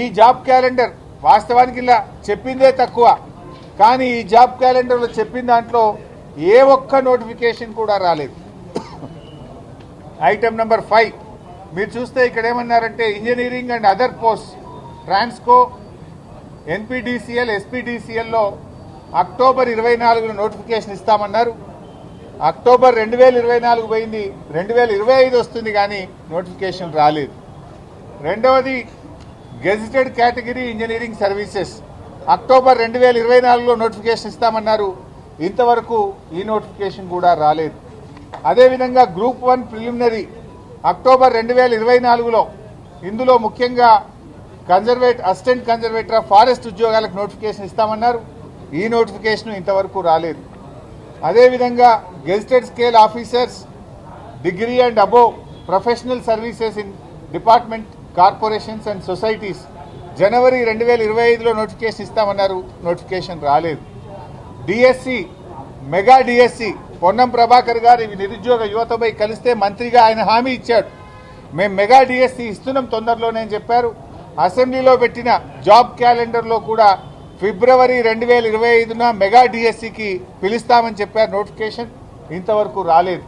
ఈ job calendar వాస్తవానికి ఇలా చెప్పిందే తక్కువ. కానీ ఈ జాబ్ క్యాలెండర్లో చెప్పిన దాంట్లో ఏ ఒక్క నోటిఫికేషన్ కూడా రాలేదు. Item number five. మీరు చూస్తే ఇక్కడ ఏమన్నారంటే engineering and other post. Transco NPDCL ఎస్పీడీసీఎల్లో October ఇరవై నాలుగులో నోటిఫికేషన్ ఇస్తామన్నారు. అక్టోబర్ రెండు వేల ఇరవై నాలుగు పోయింది. రెండు వేల ఇరవై ఐదు వస్తుంది కానీ నోటిఫికేషన్ రాలేదు. రెండవది gazetted category engineering services. October రెండు వేల ఇరవై నాలుగులో నోటిఫికేషన్ ఇస్తామన్నారు. ఇంతవరకు ఈ నోటిఫికేషన్ కూడా రాలేదు. అదేవిధంగా గ్రూప్ వన్ ప్రిలిమినరీ అక్టోబర్ రెండు వేల ఇరవై నాలుగులో ఇందులో ముఖ్యంగా కన్జర్వేట్ అసిస్టెంట్ కన్జర్వేటర్ ఆఫ్ ఫారెస్ట్ ఉద్యోగాలకు నోటిఫికేషన్ ఇస్తామన్నారు. ఈ నోటిఫికేషన్ ఇంతవరకు రాలేదు. అదేవిధంగా gazetted scale officers degree and above professional services in department corporations and societies జనవరి రెండు వేల ఇరవై ఐదులో నోటిఫికేషన్ ఇస్తామన్నారు. నోటిఫికేషన్ రాలేదు. DSC mega DSC Ponnam Prabhakar గారు ఇవి నిరుద్యోగ యువతపై కలిస్తే మంత్రిగా ఆయన హామీ ఇచ్చాడు. మేము మెగా డిఎస్సి ఇస్తున్నాం తొందరలోనే అని చెప్పారు. అసెంబ్లీలో పెట్టిన జాబ్ క్యాలెండర్లో కూడా ఫిబ్రవరి రెండు వేల ఇరవై ఐదున మెగా డిఎస్సికి పిలుస్తామని చెప్పారు. నోటిఫికేషన్ ఇంతవరకు రాలేదు.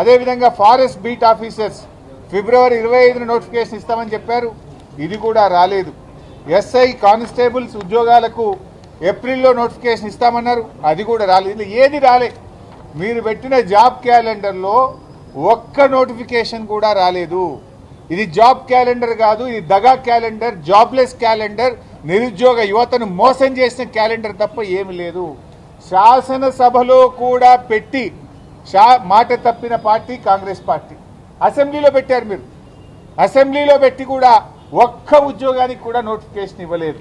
అదేవిధంగా ఫారెస్ట్ బీట్ ఆఫీసర్స్ ఫిబ్రవరి ఇరవై ఐదున నోటిఫికేషన్ ఇస్తామని చెప్పారు. ఇది కూడా రాలేదు. ఎస్ఐ కానిస్టేబుల్స్ ఉద్యోగాలకు ఏప్రిల్లో నోటిఫికేషన్ ఇస్తామన్నారు. అది కూడా రాలేదు. ఏది రాలే. మీరు పెట్టిన జాబ్ క్యాలెండర్లో ఒక్క నోటిఫికేషన్ కూడా రాలేదు. ఇది జాబ్ క్యాలెండర్ కాదు ఇది దగా క్యాలెండర్ జాబ్లెస్ క్యాలెండర్ నిరుద్యోగ యువతను మోసం చేసిన క్యాలెండర్ తప్ప ఏమి లేదు. శాసనసభలో కూడా పెట్టి షా మాట తప్పిన పార్టీ కాంగ్రెస్ పార్టీ. అసెంబ్లీలో పెట్టారు మీరు. అసెంబ్లీలో పెట్టి కూడా ఒక్క ఉద్యోగానికి కూడా నోటిఫికేషన్ ఇవ్వలేదు.